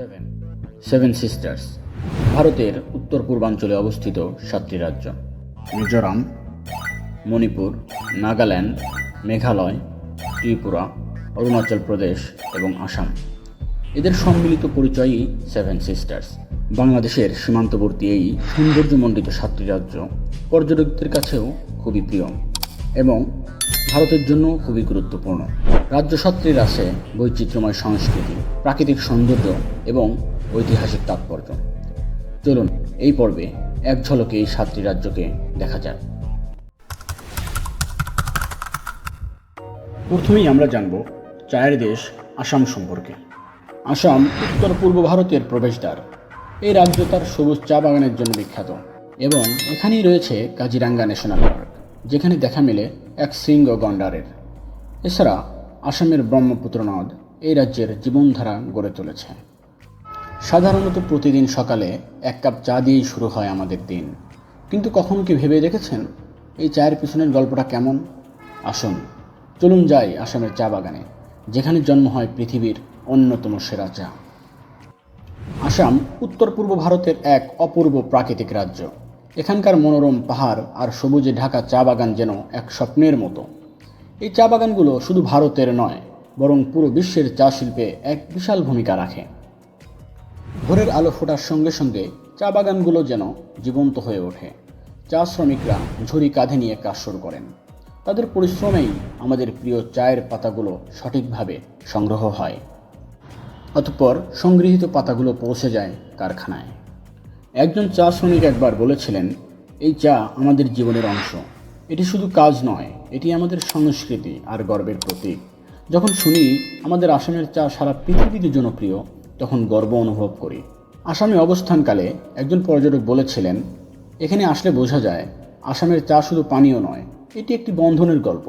Seven. Seven sisters ভারতের উত্তর পূর্বাঞ্চলে অবস্থিত সাতটি রাজ্য। মিজোরাম। মণিপুর নাগাল্যান্ড মেঘালয় ত্রিপুরা অরুণাচল প্রদেশ এবং আসাম। এদের সম্মিলিত পরিচয়ই সেভেন সিস্টার্স বাংলাদেশের সীমান্তবর্তী এই সৌন্দর্যমণ্ডিত সাতটি রাজ্য পর্যটকদের কাছেও খুবই প্রিয় এবং ভারতের জন্য খুবই গুরুত্বপূর্ণ। রাজ্য সাতটির আছে বৈচিত্র্যময় সংস্কৃতি, প্রাকৃতিক সৌন্দর্য এবং ঐতিহাসিক তাৎপর্য। চলুন, এই পর্বে এক ঝলকে এই সাতটি রাজ্যকে দেখা যাক। প্রথমেই আমরা জানব চায়ের দেশ আসাম সম্পর্কে। আসাম উত্তর পূর্ব ভারতের প্রবেশদ্বার। এই রাজ্য তার সবুজ চা বাগানের জন্য বিখ্যাত এবং এখানেই রয়েছে কাজিরাঙ্গা ন্যাশনাল পার্ক, যেখানে দেখা মেলে এক শৃঙ্গ গন্ডারের এছাড়া আসামের ব্রহ্মপুত্র নদ এই রাজ্যের জীবনধারা গড়ে তুলেছে। সাধারণত প্রতিদিন সকালে এক কাপ চা দিয়েই শুরু হয় আমাদের দিন। কিন্তু কখনো কি ভেবে দেখেছেন? এই চায়ের পিছনের গল্পটা কেমন? আসুন, চলুন যাই আসামের চা বাগানে, যেখানে জন্ম হয় পৃথিবীর অন্যতম সেরা চা। আসাম উত্তর পূর্ব ভারতের এক অপূর্ব প্রাকৃতিক রাজ্য। এখানকার মনোরম পাহাড় আর সবুজে ঢাকা চা বাগান যেন এক স্বপ্নের মতো। এই চা বাগানগুলো শুধু ভারতের নয়, বরং পুরো বিশ্বের চা শিল্পে এক বিশাল ভূমিকা রাখে। ভোরের আলো ফোটার সঙ্গে সঙ্গে চা বাগানগুলো যেন জীবন্ত হয়ে ওঠে। চা শ্রমিকরা ঝুড়ি কাঁধে নিয়ে কাজ শুরু করেন। তাদের পরিশ্রমেই আমাদের প্রিয় চায়ের পাতাগুলো সঠিকভাবে সংগ্রহ হয়। অতঃপর সংগৃহীত পাতাগুলো পৌঁছে যায় কারখানায়। একজন চা শ্রমিক একবার বলেছিলেন, এই চা আমাদের জীবনের অংশ। এটি শুধু কাজ নয়, এটি আমাদের সংস্কৃতি আর গর্বের প্রতীক। যখন শুনি আমাদের আসামের চা সারা পৃথিবীতে জনপ্রিয়, তখন গর্ব অনুভব করি। আসামে অবস্থানকালে একজন পর্যটক বলেছিলেন, এখানে আসলে বোঝা যায়, আসামের চা শুধু পানীয় নয়, এটি একটি বন্ধনের গল্প।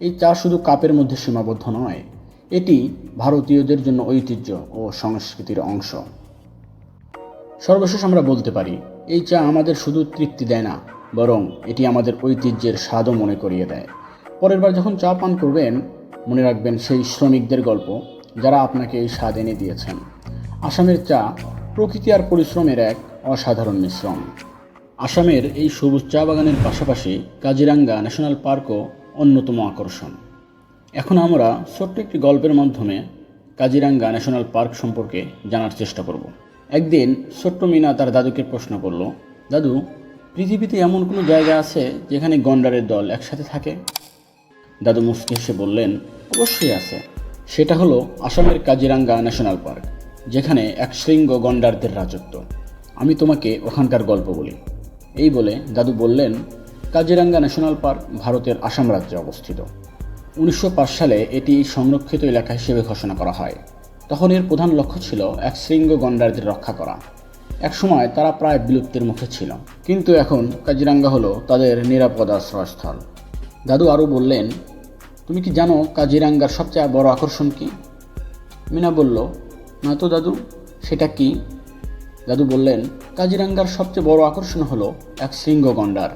এই চা শুধু কাপের মধ্যে সীমাবদ্ধ নয়, এটি ভারতীয়দের জন্য ঐতিহ্য ও সংস্কৃতির অংশ। সর্বশেষ আমরা বলতে পারি, এই চা আমাদের শুধু তৃপ্তি দেয় না, বরং এটি আমাদের ঐতিহ্যের স্বাদও মনে করিয়ে দেয়। পরের বার যখন চা পান করবেন, মনে রাখবেন সেই শ্রমিকদের গল্প, যারা আপনাকে এই স্বাদ এনে দিয়েছেন। আসামের চা প্রকৃতি আর পরিশ্রমের এক অসাধারণ মিশ্রণ। আসামের এই সবুজ চা বাগানের পাশাপাশি কাজিরাঙ্গা ন্যাশনাল পার্কও অন্যতম আকর্ষণ। এখন আমরা ছোট্ট একটি গল্পের মাধ্যমে কাজিরাঙ্গা ন্যাশনাল পার্ক সম্পর্কে জানার চেষ্টা করব। একদিন ছোট্ট মিনা তার দাদুকে প্রশ্ন করল, দাদু, পৃথিবীতে এমন কোনো জায়গা আছে যেখানে গন্ডারের দল একসাথে থাকে? দাদু মুস্কি হেসে বললেন, অবশ্যই আছে। সেটা হলো আসামের কাজিরাঙ্গা ন্যাশনাল পার্ক, যেখানে এক শৃঙ্গ গন্ডারদের রাজত্ব। আমি তোমাকে ওখানকার গল্প বলি। এই বলে দাদু বললেন, কাজিরাঙ্গা ন্যাশনাল পার্ক ভারতের আসাম রাজ্যে অবস্থিত। উনিশশো পাঁচ সালে এটি সংরক্ষিত এলাকা হিসেবে ঘোষণা করা হয়। তখন এর প্রধান লক্ষ্য ছিল এক শৃঙ্গ গন্ডারদের রক্ষা করা। একসময় তারা প্রায় বিলুপ্তির মুখে ছিল। কিন্তু এখন কাজিরাঙ্গা হলো তাদের নিরাপদ আশ্রয়স্থল। দাদু আরও বললেন, তুমি কি জানো কাজিরাঙ্গার সবচেয়ে বড় আকর্ষণ কি? মিনা বলল, না তো দাদু, সেটা কি? দাদু বললেন, কাজিরাঙ্গার সবচেয়ে বড় আকর্ষণ হলো এক শৃঙ্গ গন্ডার।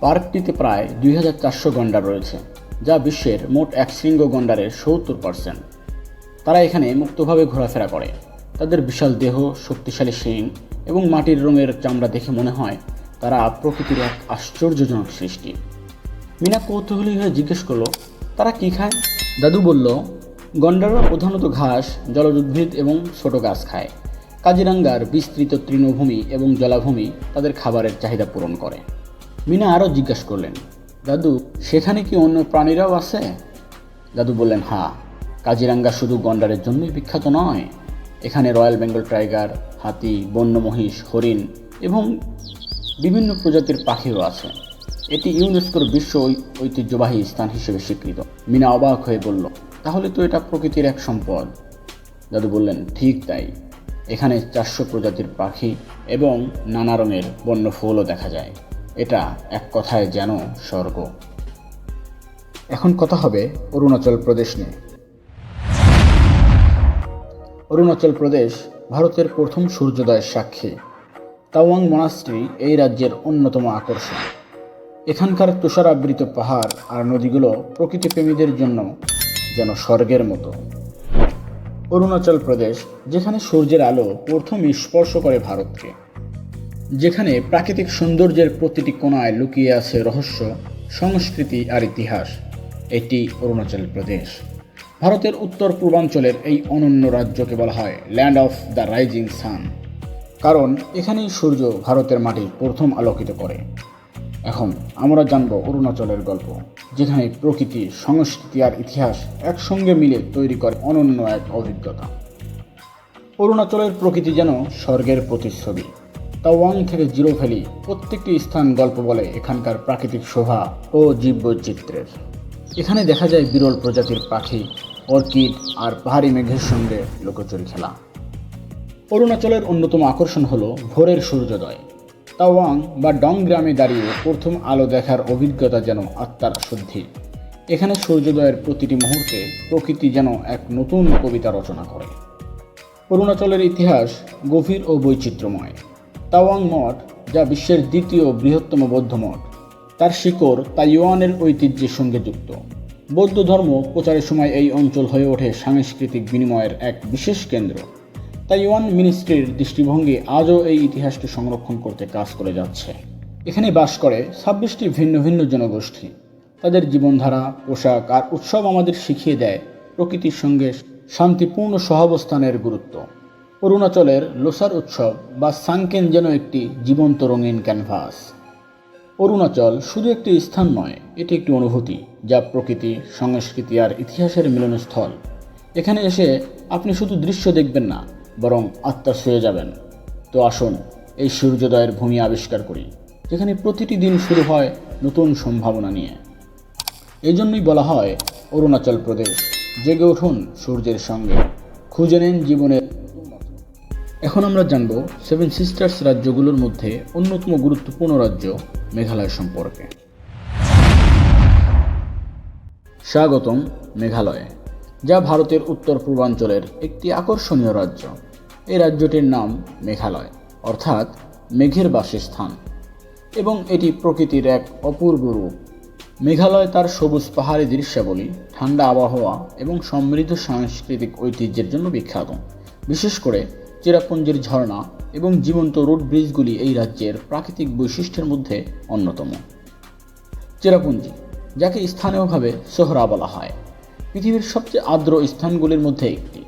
পার্কটিতে প্রায় দুই হাজার চারশো গন্ডার রয়েছে, যা বিশ্বের মোট এক শৃঙ্গ গন্ডারের সত্তর পার্সেন্ট তারা এখানে মুক্তভাবে ঘোরাফেরা করে। তাদের বিশাল দেহ, শক্তিশালী শিং এবং মাটির রঙের চামড়া দেখে মনে হয় তারা প্রকৃতির এক আশ্চর্যজনক সৃষ্টি। মিনা কৌতূহলী হয়ে জিজ্ঞেস করল, তারা কি খায়? দাদু বলল গন্ডাররা প্রধানত ঘাস জলজ উদ্ভিদ এবং ছোট গাছ খায়। কাজিরাঙ্গার বিস্তৃত তৃণভূমি এবং জলাভূমি তাদের খাবারের চাহিদা পূরণ করে। মিনা আরও জিজ্ঞাসা করলেন, দাদু, সেখানে কি অন্য প্রাণীরাও আছে? দাদু বললেন হ্যাঁ। কাজিরাঙ্গা শুধু গন্ডারের জন্যই বিখ্যাত নয়, এখানে রয়্যাল বেঙ্গল টাইগার, হাতি বন্য মহিষ হরিণ এবং বিভিন্ন প্রজাতির পাখিও আছে। এটি ইউনেস্কোর বিশ্ব ঐতিহ্যবাহী স্থান হিসেবে স্বীকৃত। মিনা অবাক হয়ে বলল, তাহলে তো এটা প্রকৃতির এক সম্পদ। দাদু বললেন, ঠিক তাই। এখানে চারশো প্রজাতির পাখি এবং নানা রঙের বন্য ফুলও দেখা যায়। এটা এক কথায় যেন স্বর্গ। এখন কথা হবে অরুণাচল প্রদেশ নিয়ে। অরুণাচল প্রদেশ ভারতের প্রথম সূর্যোদয়ের সাক্ষী। তাওয়াং মনাস্ট্রি এই রাজ্যের অন্যতম আকর্ষণ। এখানকার তুষারাবৃত পাহাড় আর নদীগুলো প্রকৃতিপ্রেমীদের জন্য যেন স্বর্গের মতো। অরুণাচল প্রদেশ, যেখানে সূর্যের আলো প্রথম স্পর্শ করে ভারতকে, যেখানে প্রাকৃতিক সৌন্দর্যের প্রতিটি কোণায় লুকিয়ে আছে রহস্য, সংস্কৃতি আর ইতিহাস, এটি অরুণাচল প্রদেশ। ভারতের উত্তর পূর্বাঞ্চলের এই অনন্য রাজ্যকে বলা হয় land of the rising sun কারণ এখানেই সূর্য ভারতের মাটি প্রথম আলোকিত করে। এখন আমরা জানব অরুণাচলের গল্প, যেখানে প্রকৃতি, সংস্কৃতি আর ইতিহাস একসঙ্গে মিলে তৈরি করে অনন্য এক অভিজ্ঞতা। অরুণাচলের প্রকৃতি যেন স্বর্গের প্রতিচ্ছবি। তাওয়াং থেকে জিরো ভ্যালি প্রত্যেকটি স্থান গল্প বলে এখানকার প্রাকৃতিক শোভা ও জীববৈচিত্র্যের। এখানে দেখা যায় বিরল প্রজাতির পাখি অর্কিড আর পাহাড়ি মেঘের সঙ্গে লোকচুরি খেলা অরুণাচলের অন্যতম আকর্ষণ হলো ভোরের সূর্যোদয়। তাওয়াং বা ডং গ্রামে দাঁড়িয়ে প্রথম আলো দেখার অভিজ্ঞতা যেন আত্মার শুদ্ধি। এখানে সূর্যোদয়ের প্রতিটি মুহূর্তে প্রকৃতি যেন এক নতুন কবিতা রচনা করে। অরুণাচলের ইতিহাস গভীর ও বৈচিত্র্যময়। তাওয়াং মঠ, যা বিশ্বের দ্বিতীয় বৃহত্তম বৌদ্ধ মঠ, তার শিকড় তাইওয়ানের ঐতিহ্যের সঙ্গে যুক্ত। বৌদ্ধ ধর্ম প্রচারের সময় এই অঞ্চল হয়ে ওঠে সাংস্কৃতিক বিনিময়ের এক বিশেষ কেন্দ্র। তাইওয়ান মিনিস্ট্রির দৃষ্টিভঙ্গি আজও এই ইতিহাসকে সংরক্ষণ করতে কাজ করে যাচ্ছে। এখানে বাস করে ছাব্বিশটি ভিন্ন ভিন্ন জনগোষ্ঠী। তাদের জীবনধারা, পোশাক আর উৎসব আমাদের শিখিয়ে দেয় প্রকৃতির সঙ্গে শান্তিপূর্ণ সহাবস্থানের গুরুত্ব। অরুণাচলের লোসার উৎসব বা সাংকেন যেন একটি জীবন্ত রঙিন ক্যানভাস। অরুণাচল শুধু একটি স্থান নয়, এটি একটি অনুভূতি। যা প্রকৃতি, সংস্কৃতি আর ইতিহাসের মিলনস্থল। এখানে এসে আপনি শুধু দৃশ্য দেখবেন না, বরং আত্মা ছুঁয়ে যাবেন। তো আসুন এই সূর্যোদয়ের ভূমি আবিষ্কার করি, যেখানে প্রতিটি দিন শুরু হয় নতুন সম্ভাবনা নিয়ে। এই জন্যই বলা হয় অরুণাচল প্রদেশ, জেগে উঠুন সূর্যের সঙ্গে। খুঁজে নেন জীবনের এখন আমরা জানব সেভেন সিস্টার্স রাজ্যগুলোর মধ্যে অন্যতম গুরুত্বপূর্ণ রাজ্য মেঘালয় সম্পর্কে। স্বাগতম মেঘালয়, যা ভারতের উত্তর পূর্বাঞ্চলের একটি আকর্ষণীয় রাজ্য। এই রাজ্যটির নাম মেঘালয়, অর্থাৎ মেঘের বাসস্থান। এবং এটি প্রকৃতির এক অপূর্ব রূপ। মেঘালয় তার সবুজ পাহাড়ি দৃশ্যাবলী, ঠান্ডা আবহাওয়া এবং সমৃদ্ধ সাংস্কৃতিক ঐতিহ্যের জন্য বিখ্যাত। বিশেষ করে চেরাপুঞ্জির ঝর্ণা এবং জীবন্ত রোড ব্রিজগুলি এই রাজ্যের প্রাকৃতিক বৈশিষ্ট্যের মধ্যে অন্যতম। চেরাপুঞ্জি যাকে স্থানীয়ভাবে সোহরা বলা হয়। পৃথিবীর সবচেয়ে আর্দ্র স্থানগুলির মধ্যে একটি।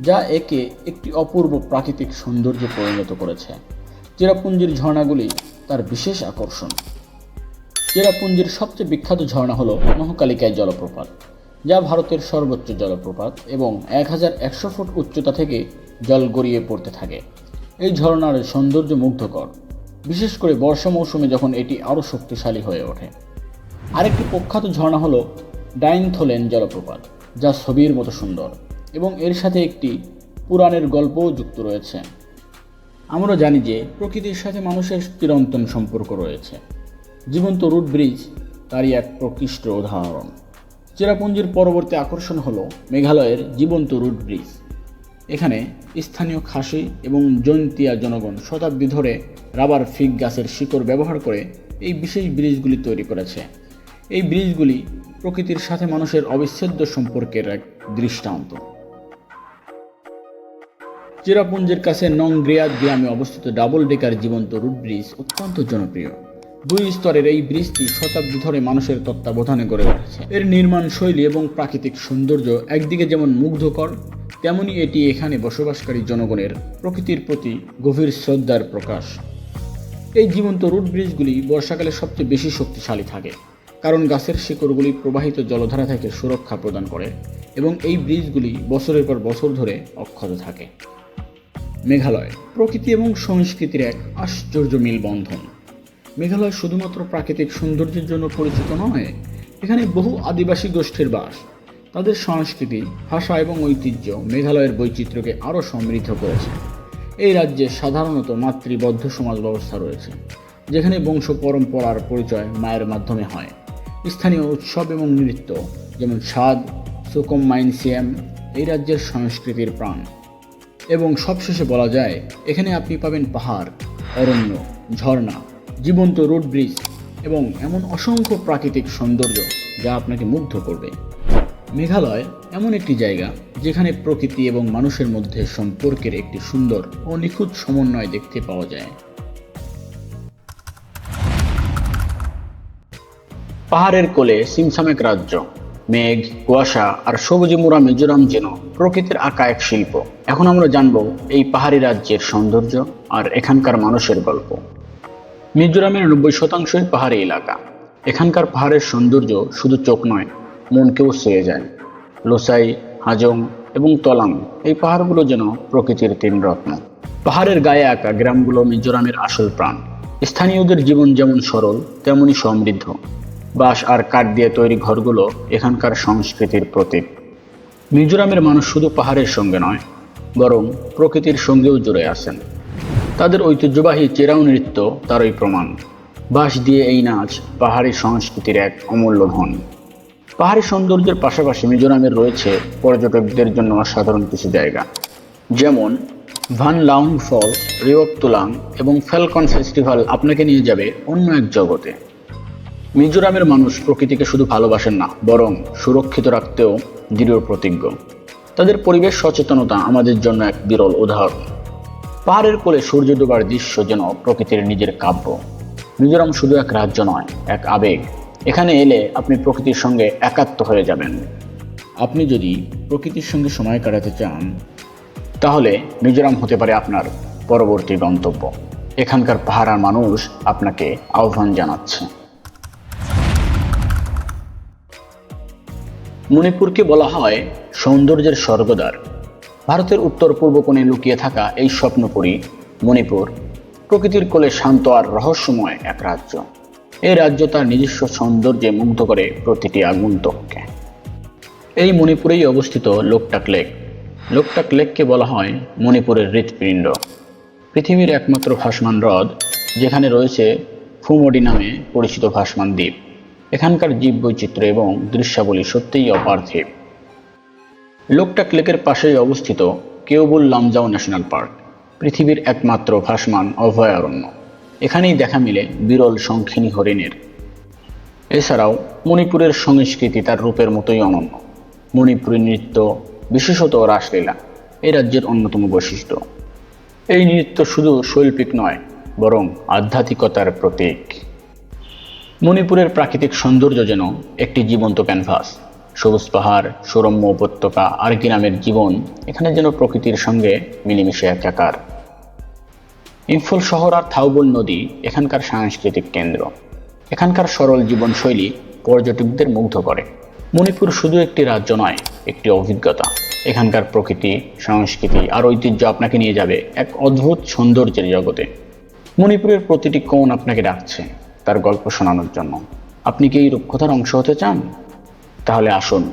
যা একে একটি অপূর্ব প্রাকৃতিক সৌন্দর্যে পরিণত করেছে। চেরাপুঞ্জির ঝর্ণাগুলি তার বিশেষ আকর্ষণ। চেরাপুঞ্জির সবচেয়ে বিখ্যাত ঝর্ণা হল মহাকালিকায় জলপ্রপাত, যা ভারতের সর্বোচ্চ জলপ্রপাত এবং এক হাজার একশো ফুট উচ্চতা থেকে জল গড়িয়ে পড়তে থাকে। এই ঝর্ণার সৌন্দর্য মুগ্ধকর। বিশেষ করে বর্ষা মৌসুমে যখন এটি আরও শক্তিশালী হয়ে ওঠে। আরেকটি প্রখ্যাত ঝর্ণা হল ডাইনথোলেন জলপ্রপাত, যা ছবির মতো সুন্দর এবং এর সাথে একটি পুরাণের গল্পও যুক্ত রয়েছে। আমরা জানি যে প্রকৃতির সাথে মানুষের চিরন্তন সম্পর্ক রয়েছে। জীবন্ত রুট ব্রিজ তারই এক প্রকৃষ্ট উদাহরণ। চেরাপুঞ্জির পরবর্তী আকর্ষণ হল মেঘালয়ের জীবন্ত রুট ব্রিজ। এখানে স্থানীয় খাসি এবং জৈন্তিয়া জনগণ শতাব্দী ধরে রাবার ফিগ গাছের শিকড় ব্যবহার করে এই বিশেষ ব্রিজগুলি তৈরি করেছে। এই ব্রিজগুলি প্রকৃতির সাথে মানুষের অবিচ্ছেদ্য সম্পর্কের এক দৃষ্টান্ত। চেরাপুঞ্জের কাছে নংগ্রিয়াদ গ্রামে অবস্থিত ডাবল ডেকার জীবন্ত রুট ব্রিজ অত্যন্ত জনপ্রিয়। দুই স্তরের এই ব্রিজটি শতাব্দী ধরে মানুষের তত্ত্বাবধানে গড়ে উঠেছে। এর নির্মাণ শৈলী এবং প্রাকৃতিক সৌন্দর্য একদিকে যেমন মুগ্ধকর তেমনি এটি এখানে বসবাসকারী জনগণের প্রকৃতির প্রতি গভীর শ্রদ্ধার প্রকাশ। এই জীবন্ত রুট ব্রিজগুলি বর্ষাকালে সবচেয়ে বেশি শক্তিশালী থাকে, কারণ গাছের শিকড়গুলি প্রবাহিত জলধারা থেকে সুরক্ষা প্রদান করে এবং এই ব্রিজগুলি বছরের পর বছর ধরে অক্ষত থাকে। মেঘালয় প্রকৃতি এবং সংস্কৃতির এক আশ্চর্য মিলবন্ধন। মেঘালয় শুধুমাত্র প্রাকৃতিক সৌন্দর্যের জন্য পরিচিত নয়, এখানে বহু আদিবাসী গোষ্ঠীর বাস। তাদের সংস্কৃতি, ভাষা এবং ঐতিহ্য মেঘালয়ের বৈচিত্র্যকে আরও সমৃদ্ধ করেছে। এই রাজ্যে সাধারণত মাতৃবদ্ধ সমাজ ব্যবস্থা রয়েছে, যেখানে বংশ পরম্পরার পরিচয় মায়ের মাধ্যমে হয়। স্থানীয় উৎসব এবং নৃত্য, যেমন স্বাদ, সুকম মাইনসিয়াম, এই রাজ্যের সংস্কৃতির প্রাণ। এবং সবশেষে বলা যায়, এখানে আপনি পাবেন পাহাড়, অরণ্য, ঝর্ণা, জীবন্ত রোড ব্রিজ এবং এমন অসংখ্য প্রাকৃতিক সৌন্দর্য যা আপনাকে মুগ্ধ করবে। মেঘালয় এমন একটি জায়গা যেখানে প্রকৃতি এবং মানুষের মধ্যে সম্পর্কের একটি সুন্দর ও নিখুঁত সমন্বয় দেখতে পাওয়া যায়। পাহাড়ের কোলে সিমসামেক রাজ্য। মেঘ, কুয়াশা আর সবুজে মোড়া মিজোরাম যেন প্রকৃতির আঁকা এক শিল্প। এখন আমরা জানব এই পাহাড়ি রাজ্যের সৌন্দর্য আর এখানকার মানুষের গল্প। মিজোরামের নব্বই শতাংশই পাহাড়ি এলাকা। এখানকার পাহাড়ের সৌন্দর্য শুধু চোখ নয় মনকেও ছুঁয়ে যায়। লোসাই, হাজং এবং তলাং এই পাহাড়গুলো যেন প্রকৃতির তিন রত্ন। পাহাড়ের গায়ে আঁকা গ্রামগুলো মিজোরামের আসল প্রাণ। স্থানীয়দের জীবন যেমন সরল, তেমনই সমৃদ্ধ। বাঁশ আর কাঠ দিয়ে তৈরি ঘরগুলো এখানকার সংস্কৃতির প্রতীক। মিজোরামের মানুষ শুধু পাহাড়ের সঙ্গে নয়, বরং প্রকৃতির সঙ্গেও জুড়ে আছেন। তাদের ঐতিহ্যবাহী চেরাও নৃত্য তারই প্রমাণ। বাঁশ দিয়ে এই নাচ পাহাড়ি সংস্কৃতির এক অমূল্য ধন পাহাড়ি সৌন্দর্যের পাশাপাশি মিজোরামের রয়েছে পর্যটকদের জন্য অসাধারণ কিছু জায়গা। যেমন ভান লাউং ফলস রিওক তুলাং এবং ফ্যালকন ফেস্টিভ্যাল আপনাকে নিয়ে যাবে অন্য এক জগতে। মিজোরামের মানুষ প্রকৃতিকে শুধু ভালোবাসেন না, বরং সুরক্ষিত রাখতেও দৃঢ় প্রতিজ্ঞ। তাদের পরিবেশ সচেতনতা আমাদের জন্য এক বিরল উদাহরণ। পাহাড়ের কোলে সূর্য ডোবার দৃশ্য যেন প্রকৃতির নিজের কাব্য। মিজোরাম শুধু এক রাজ্য নয়, এক আবেগ। এখানে এলে আপনি প্রকৃতির সঙ্গে একাত্ম হয়ে যাবেন। আপনি যদি প্রকৃতির সঙ্গে সময় কাটাতে চান, তাহলে মিজোরাম হতে পারে আপনার পরবর্তী গন্তব্য। এখানকার পাহাড়ার মানুষ আপনাকে আহ্বান জানাচ্ছে। মণিপুরকে বলা হয় সৌন্দর্যের স্বর্গদ্বার। ভারতের উত্তর পূর্ব কোণে লুকিয়ে থাকা এই স্বপ্নপুরী মণিপুর প্রকৃতির কোলে শান্ত আর রহস্যময় এক রাজ্য। এই রাজ্য তার নিজস্ব সৌন্দর্যে মুগ্ধ করে প্রতিটি আগন্তুককে। এই মণিপুরেই অবস্থিত লোকটাক লেক। লোকটাক লেককে বলা হয় মণিপুরের হৃৎপিণ্ড। পৃথিবীর একমাত্র ভাসমান হ্রদ, যেখানে রয়েছে ফুমডি নামে পরিচিত ভাসমান দ্বীপ। এখানকার জীববৈচিত্র্য এবং দৃশ্যাবলী সত্যিই অপার্থিব। লোকটাক লেকের পাশেই অবস্থিত কেউবুল লামজাও ন্যাশনাল পার্ক, পৃথিবীর একমাত্র ভাসমান অভয়ারণ্য। এখানেই দেখা মিলে বিরল সংখিনী হরিণের। এছাড়াও মণিপুরের সংস্কৃতি তার রূপের মতোই অনন্য। মণিপুরী নৃত্য, বিশেষত রাসলীলা এই রাজ্যের অন্যতম বৈশিষ্ট্য। এই নৃত্য শুধু শৈল্পিক নয়, বরং আধ্যাত্মিকতার প্রতীক। মণিপুরের প্রাকৃতিক সৌন্দর্য যেন একটি জীবন্ত ক্যানভাস। সবুজ পাহাড়, সুরম্য উপত্যকা, আর গ্রামের জীবন এখানে যেন প্রকৃতির সঙ্গে মিলেমিশে একাকার ইম্ফল শহর আর থাউবল নদী এখানকার সাংস্কৃতিক কেন্দ্র। এখানকার সরল জীবনশৈলী পর্যটকদের মুগ্ধ করে। মণিপুর শুধু একটি রাজ্য নয়, একটি অভিজ্ঞতা। এখানকার প্রকৃতি, সংস্কৃতি আর ঐতিহ্য আপনাকে নিয়ে যাবে এক অদ্ভুত সৌন্দর্যের জগতে। মণিপুরের প্রতিটি কোণ আপনাকে ডাকছে তার গল্প শোনানোর জন্য। আপনি কি এই রূপকথার অংশ হতে চান? তাহলে আসুন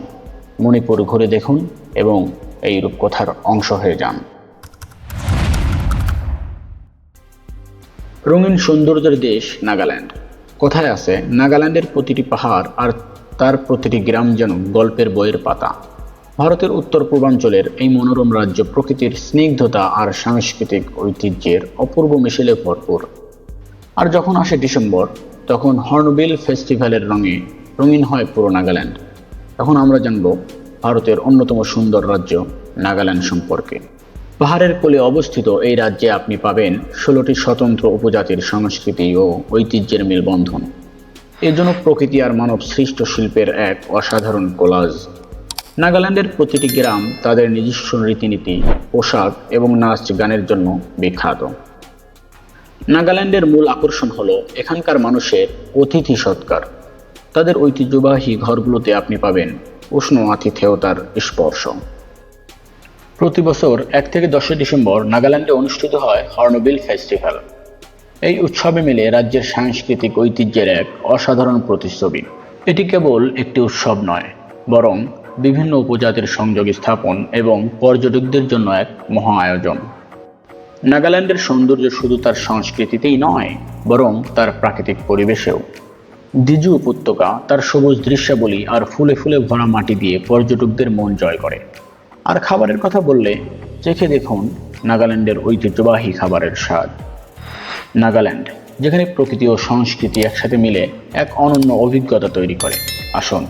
মণিপুর ঘুরে দেখুন এবং এই রূপকথার অংশ হয়ে যান। রঙিন সৌন্দর্যের দেশ নাগাল্যান্ড। কোথায় আছে? নাগাল্যান্ডের প্রতিটি পাহাড় আর তার প্রতিটি গ্রাম যেন গল্পের বইয়ের পাতা। ভারতের উত্তর পূর্বাঞ্চলের এই মনোরম রাজ্য প্রকৃতির স্নিগ্ধতা আর সাংস্কৃতিক ঐতিহ্যের অপূর্ব মিশেলে ভরপুর। আর যখন আসে ডিসেম্বর, তখন হর্নবিল ফেস্টিভ্যালের রঙে রঙিন হয় পুরো নাগাল্যান্ড। এখন আমরা জানব ভারতের অন্যতম সুন্দর রাজ্য নাগাল্যান্ড সম্পর্কে। পাহাড়ের কোলে অবস্থিত এই রাজ্যে আপনি পাবেন ষোলোটি স্বতন্ত্র উপজাতির সংস্কৃতি ও ঐতিহ্যের মেলবন্ধন। এর জন্য প্রকৃতি আর মানব সৃষ্ট শিল্পের এক অসাধারণ কোলাজ। নাগাল্যান্ডের প্রতিটি গ্রাম তাদের নিজস্ব রীতিনীতি, পোশাক এবং নাচ গানের জন্য বিখ্যাত। নাগাল্যান্ডের মূল আকর্ষণ হলো এখানকার মানুষের অতিথি সৎকার। তাদের ঐতিহ্যবাহী ঘরগুলোতে আপনি পাবেন উষ্ণ আতিথেয়তার স্পর্শ। প্রতি বছর এক থেকে দশই ডিসেম্বর নাগাল্যান্ডে অনুষ্ঠিত হয় হর্নবিল ফেস্টিভ্যাল। এই উৎসবে মিলে রাজ্যের সাংস্কৃতিক ঐতিহ্যের এক অসাধারণ প্রতিচ্ছবি। এটি কেবল একটি উৎসব নয়, বরং বিভিন্ন উপজাতির সংযোগ স্থাপন এবং পর্যটকদের জন্য এক মহা আয়োজন। নাগাল্যান্ডের সৌন্দর্য শুধু তার সংস্কৃতিতেই নয়, বরং তার প্রাকৃতিক পরিবেশেও। দিজু উপত্যকা তার সবুজ দৃশ্যাবলী আর ফুলে ফুলে ভরা মাটি দিয়ে পর্যটকদের মন জয় করে। আর খাবারের কথা বললে চেখে দেখুন নাগাল্যান্ডের ঐতিহ্যবাহী খাবারের স্বাদ। নাগাল্যান্ড, যেখানে প্রকৃতি ও সংস্কৃতি একসাথে মিলে এক অনন্য অভিজ্ঞতা তৈরি করে। আসুন,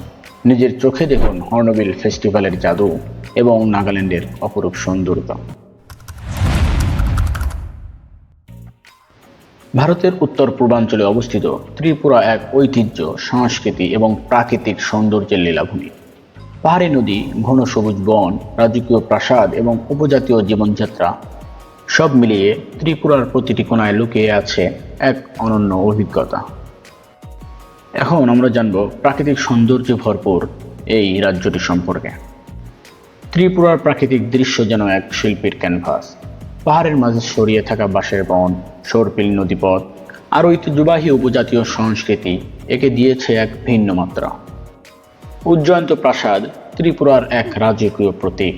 নিজের চোখে দেখুন হর্নবিল ফেস্টিভ্যালের জাদু এবং নাগাল্যান্ডের অপরূপ সৌন্দর্য। ভারতের উত্তর পূর্বাঞ্চলে অবস্থিত ত্রিপুরা এক ঐতিহ্য, সংস্কৃতি এবং প্রাকৃতিক সৌন্দর্যের লীলাভূমি। পাহাড়ি নদী, ঘন সবুজ বন, রাজকীয় প্রাসাদ এবং উপজাতীয় জীবনযাত্রা সব মিলিয়ে ত্রিপুরার প্রতিটি কোনায় লুকিয়ে আছে এক অনন্য অভিজ্ঞতা। এখন আমরা জানব প্রাকৃতিক সৌন্দর্যে ভরপুর এই রাজ্যটি সম্পর্কে। ত্রিপুরার প্রাকৃতিক দৃশ্য যেন এক শিল্পীর ক্যানভাস। পাহাড়ের মাঝে ছড়িয়ে থাকা বাঁশের বন, সরপিল নদীপথ, আর ঐতিহ্যবাহী উপজাতীয় সংস্কৃতি একে দিয়েছে এক ভিন্ন মাত্রা। উজ্জয়ন্ত প্রাসাদ, ত্রিপুরার এক রাজকীয় প্রতীক।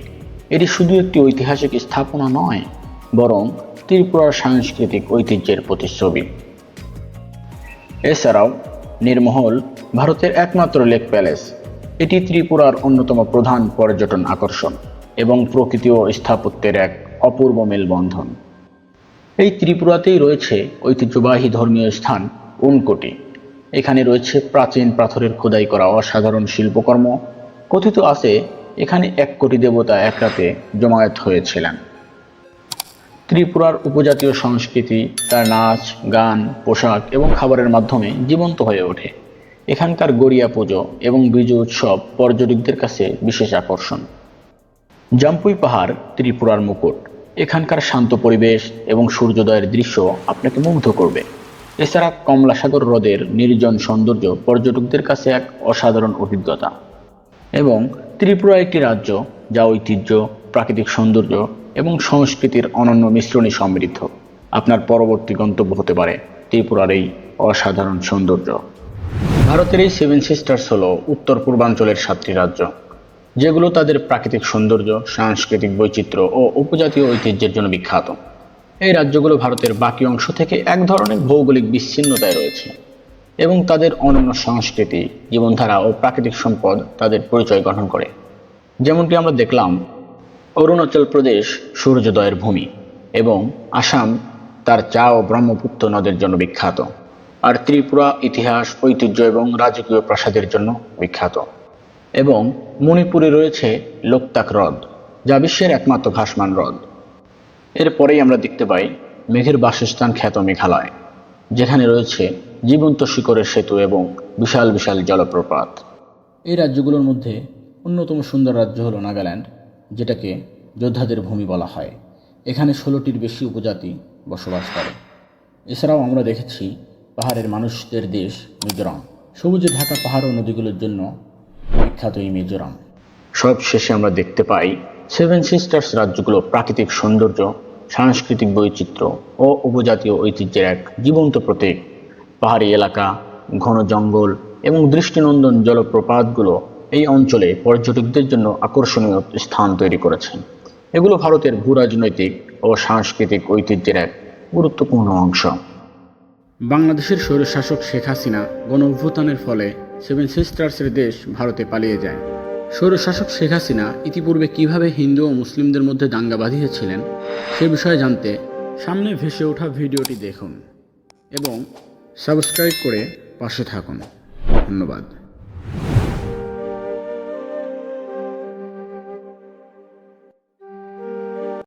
এটি শুধু একটি ঐতিহাসিক স্থাপনা নয়, বরং ত্রিপুরার সাংস্কৃতিক ঐতিহ্যের প্রতিচ্ছবি। এছাড়াও, নির্মহল ভারতের একমাত্র লেক প্যালেস। এটি ত্রিপুরার অন্যতম প্রধান পর্যটন আকর্ষণ এবং প্রকৃতি ও স্থাপত্যের এক অপূর্ব মেলবন্ধন। এই ত্রিপুরাতেই রয়েছে ঐতিহ্যবাহী ধর্মীয় স্থান উনকোটি। এখানে রয়েছে প্রাচীন পাথরের খোদাই করা অসাধারণ শিল্পকর্ম। কথিত আছে, এখানে এক কোটি দেবতা এক রাতে জমায়েত হয়েছিলেন। ত্রিপুরার উপজাতীয় সংস্কৃতি, তার নাচ, গান, পোশাক এবং খাবারের মাধ্যমে জীবন্ত হয়ে ওঠে। এখানকার গড়িয়া পুজো এবং বিজু উৎসব পর্যটকদের কাছে বিশেষ আকর্ষণ। জাম্পুই পাহাড় ত্রিপুরার মুকুট। এখানকার শান্ত পরিবেশ এবং সূর্যোদয়ের দৃশ্য আপনাকে মুগ্ধ করবে। এছাড়া কমলাসাগর হ্রদের নির্জন সৌন্দর্য পর্যটকদের কাছে এক অসাধারণ অভিজ্ঞতা। এবং ত্রিপুরা একটি রাজ্য যা ঐতিহ্য, প্রাকৃতিক সৌন্দর্য এবং সংস্কৃতির অনন্য মিশ্রণে সমৃদ্ধ। আপনার পরবর্তী গন্তব্য হতে পারে ত্রিপুরার এই অসাধারণ সৌন্দর্য। ভারতের এই সেভেন সিস্টার্স হল উত্তর পূর্বাঞ্চলের সাতটি রাজ্য, যেগুলো তাদের প্রাকৃতিক সৌন্দর্য, সাংস্কৃতিক বৈচিত্র্য ও উপজাতীয় ঐতিহ্যের জন্য বিখ্যাত। এই রাজ্যগুলো ভারতের বাকি অংশ থেকে এক ধরনের ভৌগোলিক বিচ্ছিন্নতায় রয়েছে এবং তাদের অনন্য সংস্কৃতি, জীবনধারা ও প্রাকৃতিক সম্পদ তাদের পরিচয় গঠন করে। যেমনটি আমরা দেখলাম, অরুণাচল প্রদেশ সূর্যোদয়ের ভূমি এবং আসাম তার চা ও ব্রহ্মপুত্র নদের জন্য বিখ্যাত, আর ত্রিপুরা ইতিহাস, ঐতিহ্য এবং রাজকীয় প্রাসাদের জন্য বিখ্যাত। এবং মণিপুরে রয়েছে লোকতাক হ্রদ, যা বিশ্বের একমাত্র ভাসমান হ্রদ। এরপরেই আমরা দেখতে পাই মেঘের বাসস্থান খ্যাত মেঘালয় যেখানে রয়েছে জীবন্ত শিকড়ের সেতু এবং বিশাল বিশাল জলপ্রপাত। এই রাজ্যগুলোর মধ্যে অন্যতম সুন্দর রাজ্য হলো নাগাল্যান্ড যেটাকে যোদ্ধাদের ভূমি বলা হয়। এখানে ষোলোটির বেশি উপজাতি বসবাস করে। এছাড়াও আমরা দেখেছি পাহাড়ের মানুষদের দেশ মিজোরাম। সবুজে ঢাকা পাহাড় ও নদীগুলোর জন্য বিখ্যাত এই মিজোরাম। সব শেষে আমরা দেখতে পাই সেভেন সিস্টার্স রাজ্যগুলো প্রাকৃতিক সৌন্দর্য, সাংস্কৃতিক বৈচিত্র্য ও উপজাতীয় ঐতিহ্যের এক জীবন্ত প্রতীক। পাহাড়ি এলাকা, ঘন জঙ্গল এবং দৃষ্টিনন্দন জলপ্রপাতগুলো এই অঞ্চলে পর্যটকদের জন্য আকর্ষণীয় স্থান তৈরি করেছে এগুলো ভারতের ভূরাজনৈতিক ও সাংস্কৃতিক ঐতিহ্যের এক গুরুত্বপূর্ণ অংশ। বাংলাদেশের স্বৈরশাসক শেখ হাসিনা গণ অভ্যুত্থানের ফলে সেভেন সিস্টার্সের দেশ ভারতে পালিয়ে যায়। স্বৈরশাসক শেখ হাসিনা ইতিপূর্বে কীভাবে হিন্দু ও মুসলিমদের মধ্যে দাঙ্গা বাঁধিয়েছিলেন সে বিষয়ে জানতে সামনে ভেসে ওঠা ভিডিওটি দেখুন এবং সাবস্ক্রাইব করে পাশে থাকুন। ধন্যবাদ।